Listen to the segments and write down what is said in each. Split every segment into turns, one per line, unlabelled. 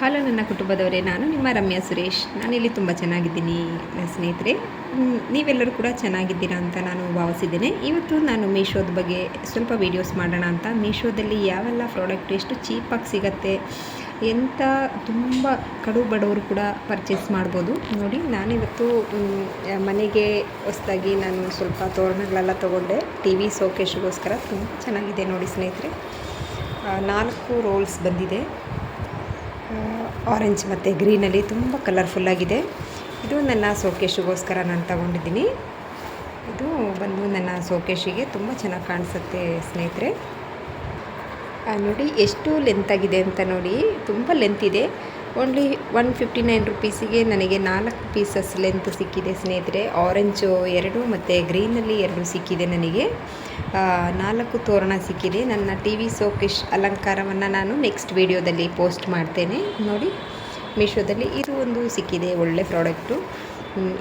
Hello ನನ್ನ ಕುಟುಂಬದವರೇ, ನಾನು ನಿಮ್ಮ ರಮ್ಯಾ ಸುರೇಶ್. ನಾನಿಲ್ಲಿ ತುಂಬ ಚೆನ್ನಾಗಿದ್ದೀನಿ ಸ್ನೇಹಿತರೆ. ನೀವೆಲ್ಲರೂ ಕೂಡ ಚೆನ್ನಾಗಿದ್ದೀರಾ ಅಂತ ನಾನು ಭಾವಿಸಿದ್ದೇನೆ. ಇವತ್ತು ನಾನು ಮೀಶೋದ ಬಗ್ಗೆ ಸ್ವಲ್ಪ ವೀಡಿಯೋಸ್ ಮಾಡೋಣ ಅಂತ. ಮೀಶೋದಲ್ಲಿ ಯಾವೆಲ್ಲ ಪ್ರಾಡಕ್ಟ್ ಎಷ್ಟು ಚೀಪಾಗಿ ಸಿಗತ್ತೆ ಎಂಥ ತುಂಬ ಕಡು ಬಡವರು ಕೂಡ ಪರ್ಚೇಸ್ ಮಾಡ್ಬೋದು. ನೋಡಿ, ನಾನಿವತ್ತು ಮನೆಗೆ ಹೊಸ್ದಾಗಿ ನಾನು ಸ್ವಲ್ಪ ತೋರಣಗಳೆಲ್ಲ ತೊಗೊಂಡೆ. ಟಿ ವಿ ಸೋಕೇಶ್ಗೋಸ್ಕರ ತುಂಬ ಚೆನ್ನಾಗಿದೆ ನೋಡಿ ಸ್ನೇಹಿತರೆ. ನಾಲ್ಕು ರೋಲ್ಸ್ ಬಂದಿದೆ. ಆರೆಂಜ್ ಮತ್ತು ಗ್ರೀನಲ್ಲಿ ತುಂಬ ಕಲರ್ಫುಲ್ಲಾಗಿದೆ ಇದು ನನ್ನ ಸೋಕೇಶಿಗೋಸ್ಕರ ನಾನು ತಗೊಂಡಿದ್ದೀನಿ. ಇದು ಬಂದು ನನ್ನ ಸೋಕೇಶಿಗೆ ತುಂಬ ಚೆನ್ನಾಗಿ ಕಾಣಿಸುತ್ತೆ ಸ್ನೇಹಿತರೆ. ನೋಡಿ ಎಷ್ಟು ಲೆಂತ್ ಆಗಿದೆ ಅಂತ ನೋಡಿ, ತುಂಬ ಲೆಂತ್ ಇದೆ. ಓನ್ಲಿ ಒನ್ ಫಿಫ್ಟಿ ನೈನ್ ರುಪೀಸಿಗೆ ನನಗೆ ನಾಲ್ಕು ಪೀಸಸ್ ಲೆಂತ್ ಸಿಕ್ಕಿದೆ ಸ್ನೇಹಿತರೆ. ಆರೆಂಜು ಎರಡು ಮತ್ತು ಗ್ರೀನಲ್ಲಿ ಎರಡು ಸಿಕ್ಕಿದೆ ನನಗೆ. ನಾಲ್ಕು ತೋರಣ ಸಿಕ್ಕಿದೆ. ನನ್ನ ಟಿ ವಿ ಸೋಕೇಶ್ ಅಲಂಕಾರವನ್ನು ನಾನು ನೆಕ್ಸ್ಟ್ ವೀಡಿಯೋದಲ್ಲಿ ಪೋಸ್ಟ್ ಮಾಡ್ತೇನೆ. ನೋಡಿ ಮೀಶೋದಲ್ಲಿ ಇದು ಒಂದು ಸಿಕ್ಕಿದೆ ಒಳ್ಳೆ ಪ್ರಾಡಕ್ಟು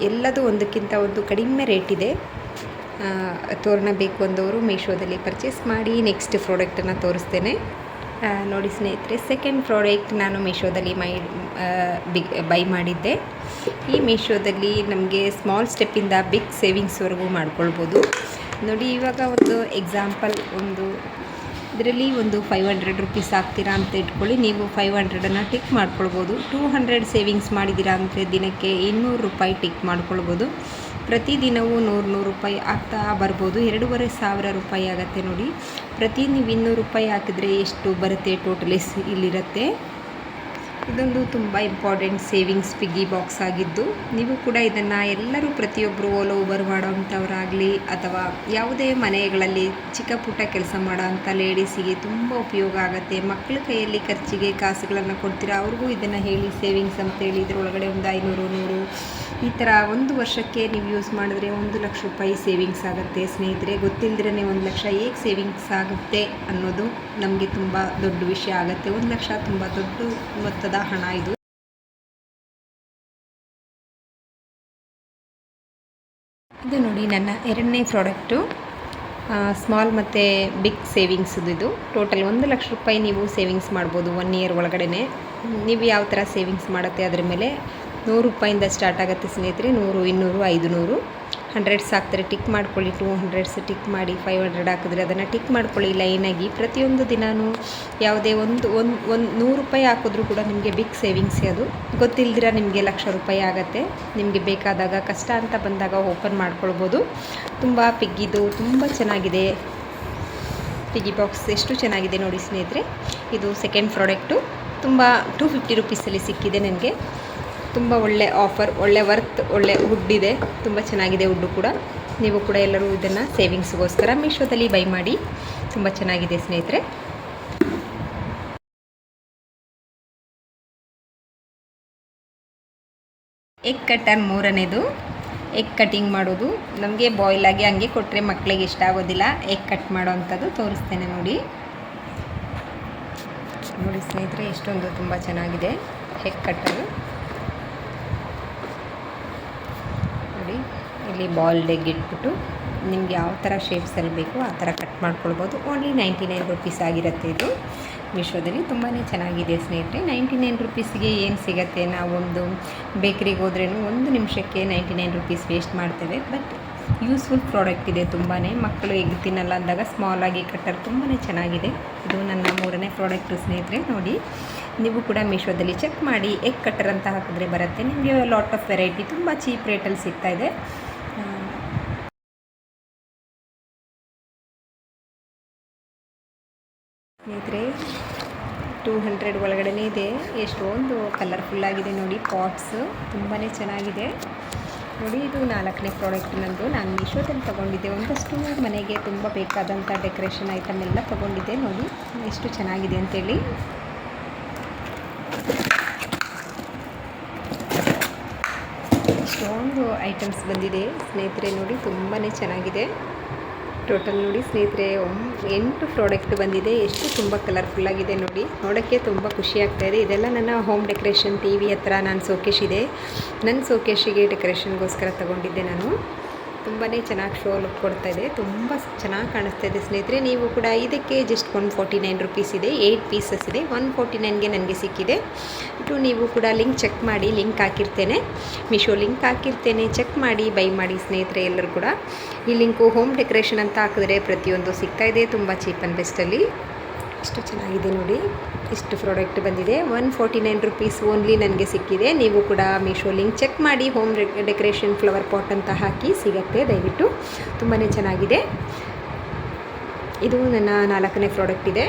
ಎಲ್ಲದೂ ಒಂದಕ್ಕಿಂತ ಒಂದು ಕಡಿಮೆ ರೇಟ್ ಇದೆ. ತೋರಣ ಬೇಕು ಅಂದವರು ಮೀಶೋದಲ್ಲಿ ಪರ್ಚೇಸ್ ಮಾಡಿ ನೆಕ್ಸ್ಟ್ ಪ್ರಾಡಕ್ಟನ್ನು ತೋರಿಸ್ತೇನೆ. ನೋಡಿ ಸ್ನೇಹಿತರೆ ಸೆಕೆಂಡ್ ಪ್ರಾಡಕ್ಟ್ ನಾನು ಮೀಶೋದಲ್ಲಿ ಮೈ ಬಿಗ್ ಬೈ ಮಾಡಿದ್ದೆ. ಈ ಮೀಶೋದಲ್ಲಿ ನಮಗೆ ಸ್ಮಾಲ್ ಸ್ಟೆಪ್ಪಿಂದ ಬಿಗ್ ಸೇವಿಂಗ್ಸ್ವರೆಗೂ ಮಾಡ್ಕೊಳ್ಬೋದು. ನೋಡಿ, ಇವಾಗ ಒಂದು ಎಕ್ಸಾಂಪಲ್ ಒಂದು ಇದರಲ್ಲಿ ಒಂದು ಫೈವ್ ಹಂಡ್ರೆಡ್ ರುಪೀಸ್ ಆಗ್ತೀರಾ ಅಂತ ಇಟ್ಕೊಳ್ಳಿ. ನೀವು ಫೈವ್ ಹಂಡ್ರೆಡನ್ನು ಟಿಕ್ ಮಾಡ್ಕೊಳ್ಬೋದು. ಟೂ ಹಂಡ್ರೆಡ್ ಸೇವಿಂಗ್ಸ್ ಮಾಡಿದ್ದೀರಾ ಅಂದರೆ ದಿನಕ್ಕೆ ಇನ್ನೂರು ರೂಪಾಯಿ ಟಿಕ್ ಮಾಡ್ಕೊಳ್ಬೋದು. ಪ್ರತಿದಿನವೂ ನೂರು ನೂರು ರೂಪಾಯಿ ಆಗ್ತಾ ಬರ್ಬೋದು. ಎರಡೂವರೆ ಸಾವಿರ ರೂಪಾಯಿ ಆಗುತ್ತೆ ನೋಡಿ. ಪ್ರತಿ ನೀವು ಇನ್ನೂರು ರೂಪಾಯಿ ಹಾಕಿದರೆ ಎಷ್ಟು ಬರುತ್ತೆ ಟೋಟಲಿ ಇಲ್ಲಿರುತ್ತೆ? ಇದೊಂದು ತುಂಬ ಇಂಪಾರ್ಟೆಂಟ್ ಸೇವಿಂಗ್ಸ್ ಪಿಗ್ಗಿ ಬಾಕ್ಸ್ ಆಗಿದ್ದು, ನೀವು ಕೂಡ ಇದನ್ನು ಎಲ್ಲರೂ ಪ್ರತಿಯೊಬ್ಬರು ಓಲೋ ಓವರ್ ಮಾಡೋವಂಥವ್ರಾಗಲಿ ಅಥವಾ ಯಾವುದೇ ಮನೆಗಳಲ್ಲಿ ಚಿಕ್ಕ ಪುಟ್ಟ ಕೆಲಸ ಮಾಡೋವಂಥ ಲೇಡೀಸಿಗೆ ತುಂಬ ಉಪಯೋಗ ಆಗುತ್ತೆ. ಮಕ್ಕಳ ಕೈಯಲ್ಲಿ ಖರ್ಚಿಗೆ, ಕಾಸುಗಳನ್ನು ಕೊಡ್ತೀರಾ? ಅವ್ರಿಗೂ ಇದನ್ನು ಹೇಳಿ ಸೇವಿಂಗ್ಸ್ ಅಂತೇಳಿ ಇದರೊಳಗಡೆ ಒಂದು ಐನೂರು, ನೂರು ಈ ಥರ ಒಂದು ವರ್ಷಕ್ಕೆ ನೀವು ಯೂಸ್ ಮಾಡಿದ್ರೆ ಒಂದು ಲಕ್ಷ ರೂಪಾಯಿ ಸೇವಿಂಗ್ಸ್ ಆಗುತ್ತೆ. ಸ್ನೇಹಿತರೆ ಗೊತ್ತಿಲ್ಲದ್ರೇ ಒಂದು ಲಕ್ಷ ಹೇಗೆ ಸೇವಿಂಗ್ಸ್ ಆಗುತ್ತೆ ಅನ್ನೋದು ನಮಗೆ ತುಂಬ ದೊಡ್ಡ ವಿಷಯ ಆಗುತ್ತೆ. ಒಂದು ಲಕ್ಷ ತುಂಬ ದೊಡ್ಡ ಮೊತ್ತದ ಹಣ ಇದು. ಇದು ನೋಡಿ ನನ್ನ ಎರಡನೇ ಪ್ರಾಡಕ್ಟು. ಸ್ಮಾಲ್ ಮತ್ತು ಬಿಗ್ ಸೇವಿಂಗ್ಸದು ಇದು. ಟೋಟಲ್ ಒಂದು ಲಕ್ಷ ರೂಪಾಯಿ ನೀವು ಸೇವಿಂಗ್ಸ್ ಮಾಡ್ಬೋದು ಒನ್ ಇಯರ್ ಒಳಗಡೆ ನೀವು ಯಾವ ಥರ ಸೇವಿಂಗ್ಸ್ ಮಾಡುತ್ತೆ ಅದರ ಮೇಲೆ ನೂರು ರೂಪಾಯಿಂದ ಸ್ಟಾರ್ಟ್ ಆಗುತ್ತೆ ಸ್ನೇಹಿತರೆ, ನೂರು, ಇನ್ನೂರು ಐದು ನೂರು ಹಂಡ್ರೆಡ್ಸ್ ಹಾಕ್ತಾರೆ ಟಿಕ್ ಮಾಡ್ಕೊಳ್ಳಿ, ಟೂ ಹಂಡ್ರೆಡ್ಸ್ ಟಿಕ್ ಮಾಡಿ, ಫೈವ್ ಹಂಡ್ರೆಡ್ ಹಾಕಿದ್ರೆ ಅದನ್ನು ಟಿಕ್ ಮಾಡ್ಕೊಳ್ಳಿ ಲೈನಾಗಿ ಪ್ರತಿಯೊಂದು ದಿನಾನು ಯಾವುದೇ ಒಂದು ಒಂದು ಒಂದು ನೂರು ರೂಪಾಯಿ ಹಾಕಿದ್ರೂ ಕೂಡ ನಿಮಗೆ ಬಿಗ್ ಸೇವಿಂಗ್ಸ್ ಅದು. ಗೊತ್ತಿಲ್ದಿರ ನಿಮಗೆ ಲಕ್ಷ ರೂಪಾಯಿ ಆಗುತ್ತೆ. ನಿಮಗೆ ಬೇಕಾದಾಗ, ಕಷ್ಟ ಅಂತ ಬಂದಾಗ ಓಪನ್ ಮಾಡ್ಕೊಳ್ಬೋದು. ತುಂಬ ಪಿಗ್ಗಿದು, ತುಂಬ ಚೆನ್ನಾಗಿದೆ. ಪಿಗ್ಗಿ ಬಾಕ್ಸ್ ಎಷ್ಟು ಚೆನ್ನಾಗಿದೆ ನೋಡಿ ಸ್ನೇಹಿತರೆ. ಇದು ಸೆಕೆಂಡ್ ಪ್ರಾಡಕ್ಟು ತುಂಬ ಟೂ ಫಿಫ್ಟಿ ರುಪೀಸಲ್ಲಿ ಸಿಕ್ಕಿದೆ ನನಗೆ ತುಂಬ ಒಳ್ಳೆ ಆಫರ್ ಒಳ್ಳೆ ವರ್ತ್ ಒಳ್ಳೆ ವುಡ್ ಇದೆ. ತುಂಬ ಚೆನ್ನಾಗಿದೆ ವುಡ್ಡು ಕೂಡ. ನೀವು ಕೂಡ ಎಲ್ಲರೂ ಇದನ್ನು ಸೇವಿಂಗ್ಸ್ಗೋಸ್ಕರ ಮೀಶೋದಲ್ಲಿ ಬೈ ಮಾಡಿ. ತುಂಬ ಚೆನ್ನಾಗಿದೆ ಸ್ನೇಹಿತರೆ. ಎಗ್ ಕಟ್ಟರ್ ಮೂರನೇದು. ಎಗ್ ಕಟಿಂಗ್ ಮಾಡೋದು. ನಮಗೆ ಬಾಯ್ಲ್ ಆಗಿ ಹಂಗೆ ಕೊಟ್ಟರೆ ಮಕ್ಕಳಿಗೆ ಇಷ್ಟ ಆಗೋದಿಲ್ಲ. ಎಗ್ ಕಟ್ ಮಾಡೋ ಅಂಥದ್ದು ತೋರಿಸ್ತೇನೆ ನೋಡಿ. ನೋಡಿ ಸ್ನೇಹಿತರೆ, ಎಷ್ಟೊಂದು ತುಂಬ ಚೆನ್ನಾಗಿದೆ ಎಗ್ ಕಟ್ಟರು ನೋಡಿ ಇಲ್ಲಿ ಬಾಲ್ ಡೆಗ್ ಇಟ್ಬಿಟ್ಟು ನಿಮ್ಗೆ ಯಾವ ಥರ ಶೇಪ್ಸಲ್ಲಿ ಬೇಕು ಆ ಥರ ಕಟ್ ಮಾಡ್ಕೊಳ್ಬೋದು. ಓನ್ಲಿ ನೈಂಟಿ ನೈನ್ ರುಪೀಸ್ ಆಗಿರುತ್ತೆ ಇದು. ಮೀಶೋದಲ್ಲಿ ತುಂಬಾ ಚೆನ್ನಾಗಿದೆ ಸ್ನೇಹಿತರೆ. ನೈಂಟಿ ನೈನ್ ರುಪೀಸ್ಗೆ ಏನು ಸಿಗುತ್ತೆ? ನಾವೊಂದು ಬೇಕ್ರಿಗೆ ಹೋದ್ರೆ ಒಂದು ನಿಮಿಷಕ್ಕೆ ನೈಂಟಿ ನೈನ್ ರುಪೀಸ್ ವೇಸ್ಟ್ ಮಾಡ್ತೇವೆ. ಬಟ್ ಯೂಸ್ಫುಲ್ ಪ್ರಾಡಕ್ಟ್ ಇದೆ ತುಂಬಾ ಮಕ್ಕಳು ಎಗ್ ತಿನ್ನಲ್ಲ ಅಂದಾಗ ಸ್ಮಾಲಾಗಿ ಕಟ್ಟರ್ ತುಂಬಾ ಚೆನ್ನಾಗಿದೆ. ಇದು ನನ್ನ ಮೂರನೇ ಪ್ರಾಡಕ್ಟು ಸ್ನೇಹಿತರೆ. ನೋಡಿ. ನೀವು ಕೂಡ ಮೀಶೋದಲ್ಲಿ ಚೆಕ್ ಮಾಡಿ ಎಗ್ ಕಟ್ಟರ್ ಅಂತ ಹಾಕಿದ್ರೆ ಬರುತ್ತೆ. ನಿಮಗೆ ಲಾಟ್ ಆಫ್ ವೆರೈಟಿ ತುಂಬ ಚೀಪ್ ರೇಟಲ್ಲಿ ಸಿಗ್ತಾ ಇದೆ. ಸ್ನೇಹಿತರೆ ಟೂ ಹಂಡ್ರೆಡ್ ಒಳಗಡೆ ಇದೆ. ಎಷ್ಟೊಂದು ಕಲರ್ಫುಲ್ಲಾಗಿದೆ ನೋಡಿ ಪಾಟ್ಸು ತುಂಬಾ ಚೆನ್ನಾಗಿದೆ. ನೋಡಿ, ಇದು ನಾಲ್ಕನೇ ಪ್ರಾಡಕ್ಟ್ ನಂದು. ನಾನು ಮೀಶೋದಲ್ಲಿ ತೊಗೊಂಡಿದ್ದೆ. ಒಂದಷ್ಟು ಮನೆಗೆ ತುಂಬ ಬೇಕಾದಂಥ ಡೆಕೋರೇಷನ್ ಐಟಮ್ ಎಲ್ಲ ತೊಗೊಂಡಿದ್ದೆ ನೋಡಿ, ಎಷ್ಟು ಚೆನ್ನಾಗಿದೆ ಅಂತೇಳಿ. ಎಷ್ಟೊಂದು ಐಟಮ್ಸ್ ಬಂದಿದೆ. ಸ್ನೇಹಿತರೆ ನೋಡಿ ತುಂಬಾ ಚೆನ್ನಾಗಿದೆ. ಟೋಟಲ್ ನೋಡಿ ಸ್ನೇಹಿತರೆ ಎಂಟು ಪ್ರಾಡಕ್ಟ್ ಬಂದಿದೆ. ಎಷ್ಟು ತುಂಬ ಕಲರ್ಫುಲ್ಲಾಗಿದೆ ನೋಡಿ. ನೋಡೋಕ್ಕೆ ತುಂಬ ಖುಷಿ ಆಗ್ತಾಯಿದೆ ಇದೆ. ಇದೆಲ್ಲ ನನ್ನ ಹೋಮ್ ಡೆಕೋರೇಷನ್ ಟಿ ವಿ ಹತ್ರ ನಾನು ಸೋಕೇಶ್ ಇದೆ. ನನ್ನ ಸೋಕೇಶಿಗೆ ಡೆಕೋರೇಷನ್ಗೋಸ್ಕರ ತೊಗೊಂಡಿದ್ದೆ ನಾನು. ತುಂಬಾ ಚೆನ್ನಾಗಿ ಶೋ ಲುಕ್ ಕೊಡ್ತಾ ಇದೆ. ತುಂಬ ಚೆನ್ನಾಗಿ ಕಾಣಿಸ್ತಾ ಇದೆ ಸ್ನೇಹಿತರೆ. ನೀವು ಕೂಡ ಇದಕ್ಕೆ just one forty nine rupees ಇದೆ. ಏಯ್ಟ್ ಪೀಸಸ್ ಇದೆ. ಒನ್ ಫೋರ್ಟಿ ನೈನ್ಗೆ ನನಗೆ ಸಿಕ್ಕಿದೆ. ಇಟ್ಟು ನೀವು ಕೂಡ ಲಿಂಕ್ ಚೆಕ್ ಮಾಡಿ. ಲಿಂಕ್ ಹಾಕಿರ್ತೇನೆ. ಮಿಶೋ ಲಿಂಕ್ ಹಾಕಿರ್ತೇನೆ. ಚೆಕ್ ಮಾಡಿ. ಬೈ ಮಾಡಿ ಸ್ನೇಹಿತರೆ ಎಲ್ಲರೂ ಕೂಡ. ಈ ಲಿಂಕು ಹೋಮ್ ಡೆಕೋರೇಷನ್ ಅಂತ ಹಾಕಿದ್ರೆ ಪ್ರತಿಯೊಂದು ಸಿಗ್ತಾ ಇದೆ. ತುಂಬ ಚೀಪ್ ಆ್ಯಂಡ್ ಬೆಸ್ಟಲ್ಲಿ ಎಷ್ಟು ಚೆನ್ನಾಗಿದೆ ನೋಡಿ. ಇಷ್ಟು ಪ್ರಾಡಕ್ಟ್ ಬಂದಿದೆ. One forty nine rupees only ನನಗೆ ಸಿಕ್ಕಿದೆ. ನೀವು ಕೂಡ ಮೀಶೋ ಲಿಂಕ್ ಚೆಕ್ ಮಾಡಿ ಹೋಮ್ ಡೆಕೋರೇಷನ್ ಫ್ಲವರ್ ಪಾಟ್ ಅಂತ ಹಾಕಿ ಸಿಗತ್ತೆ ದಯವಿಟ್ಟು. ತುಂಬಾ ಚೆನ್ನಾಗಿದೆ. ಇದು ನನ್ನ ನಾಲ್ಕನೇ ಪ್ರಾಡಕ್ಟ್ ಇದೆ.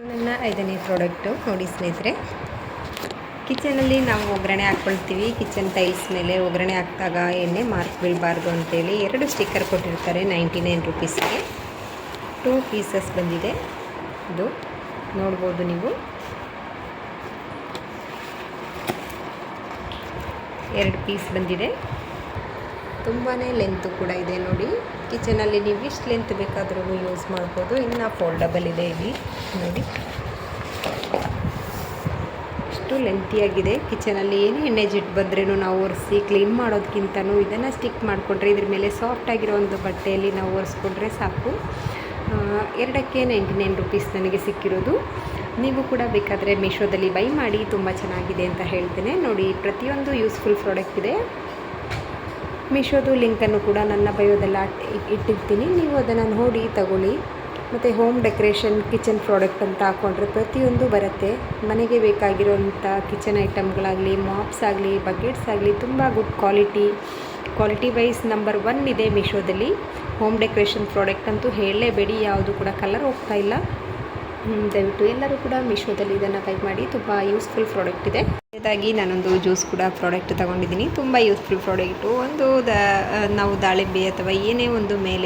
ನನ್ನ ಐದನೇ ಪ್ರಾಡಕ್ಟು ನೋಡಿ ಸ್ನೇಹಿತರೆ. ಕಿಚನಲ್ಲಿ ನಾವು ಒಗ್ಗರಣೆ ಹಾಕ್ಕೊಳ್ತೀವಿ. ಕಿಚನ್ ಟೈಲ್ಸ್ ಮೇಲೆ ಒಗ್ಗರಣೆ ಹಾಕಿದಾಗ ಎಣ್ಣೆ ಮಾರ್ಕ್ ಬೀಳಬಾರ್ದು ಅಂತೇಳಿ ಎರಡು ಸ್ಟಿಕ್ಕರ್ ಕೊಟ್ಟಿರ್ತಾರೆ ನೈಂಟಿ ನೈನ್ ರುಪೀಸ್ಗೆ ಟೂ ಪೀಸಸ್ ಬಂದಿದೆ. ಇದು ನೋಡ್ಬೋದು ನೀವು. ಎರಡು ಪೀಸ್ ಬಂದಿದೆ. ತುಂಬಾ ಲೆಂತು ಕೂಡ ಇದೆ ನೋಡಿ. ಕಿಚನಲ್ಲಿ ನೀವು ಎಷ್ಟು ಲೆಂತ್ ಬೇಕಾದ್ರೂ ಯೂಸ್ ಮಾಡ್ಬೋದು. ಇನ್ನು ಫೋಲ್ಡಬಲ್ ಇದೆ ಇಲ್ಲಿ ನೋಡಿ. ಅಷ್ಟು ಲೆಂತಿಯಾಗಿದೆ ಕಿಚನಲ್ಲಿ ಏನೇ ಎಣ್ಣೆ ಜಿಟ್ಟು ಬಂದ್ರೂ ನಾವು ಒರೆಸಿ ಕ್ಲೀನ್ ಮಾಡೋದಕ್ಕಿಂತನೂ ಇದನ್ನು ಸ್ಟಿಕ್ ಮಾಡಿಕೊಂಡ್ರೆ ಇದ್ರ ಮೇಲೆ ಸಾಫ್ಟ್ ಆಗಿರೋ ಒಂದು ಬಟ್ಟೆಯಲ್ಲಿ ನಾವು ಒರೆಸ್ಕೊಂಡ್ರೆ ಸಾಕು. ಎರಡಕ್ಕೆ ನೈಂಟಿ ನೈನ್ ರುಪೀಸ್ ನನಗೆ ಸಿಕ್ಕಿರೋದು. ನೀವು ಕೂಡ ಬೇಕಾದರೆ ಮೀಶೋದಲ್ಲಿ ಬೈ ಮಾಡಿ ತುಂಬ ಚೆನ್ನಾಗಿದೆ ಅಂತ ಹೇಳ್ತೇನೆ. ನೋಡಿ, ಪ್ರತಿಯೊಂದು ಯೂಸ್ಫುಲ್ ಪ್ರಾಡಕ್ಟ್ ಇದೆ. ಮೀಶೋದು ಲಿಂಕನ್ನು ಕೂಡ ನನ್ನ ಬಯೋದಲ್ಲಿ ಇಟ್- ಇಟ್ಟಿರ್ತೀನಿ. ನೀವು ಅದನ್ನು ನೋಡಿ ತಗೊಳ್ಳಿ. ಮತ್ತು ಹೋಮ್ ಡೆಕೋರೇಷನ್ ಕಿಚನ್ ಪ್ರಾಡಕ್ಟ್ ಅಂತ ಹಾಕ್ಕೊಂಡ್ರೆ ಪ್ರತಿಯೊಂದು ಬರುತ್ತೆ. ಮನೆಗೆ ಬೇಕಾಗಿರೋಂಥ ಕಿಚನ್ ಐಟಮ್ಗಳಾಗಲಿ ಮಾಪ್ಸ್ ಆಗಲಿ ಬಕೆಟ್ಸ್ ಆಗಲಿ ತುಂಬ good quality quality wise number one ಇದೆ ಮೀಶೋದಲ್ಲಿ ಹೋಮ್ ಡೆಕೋರೇಷನ್ ಪ್ರಾಡಕ್ಟ್ ಅಂತೂ ಹೇಳಲೇಬೇಡಿ, ಯಾವುದು ಕೂಡ ಕಲರ್ ಹೋಗ್ತಾ ಇಲ್ಲ. ದಯವಿಟ್ಟು ಎಲ್ಲರೂ ಕೂಡ ಮೀಶೋದಲ್ಲಿ ಇದನ್ನು ಬೈ ಮಾಡಿ, ತುಂಬ ಯೂಸ್ಫುಲ್ ಪ್ರಾಡಕ್ಟ್ ಇದೆ. ಅದಾಗಿ ನಾನೊಂದು ಜ್ಯೂಸ್ ಕೂಡ ಪ್ರಾಡಕ್ಟ್ ತಗೊಂಡಿದ್ದೀನಿ. ತುಂಬ ಯೂಸ್ಫುಲ್ ಪ್ರಾಡಕ್ಟು ಒಂದು ದ, ನಾವು ದಾಳಿಂಬೆ ಅಥವಾ ಏನೇ ಒಂದು ಮೇಲೆ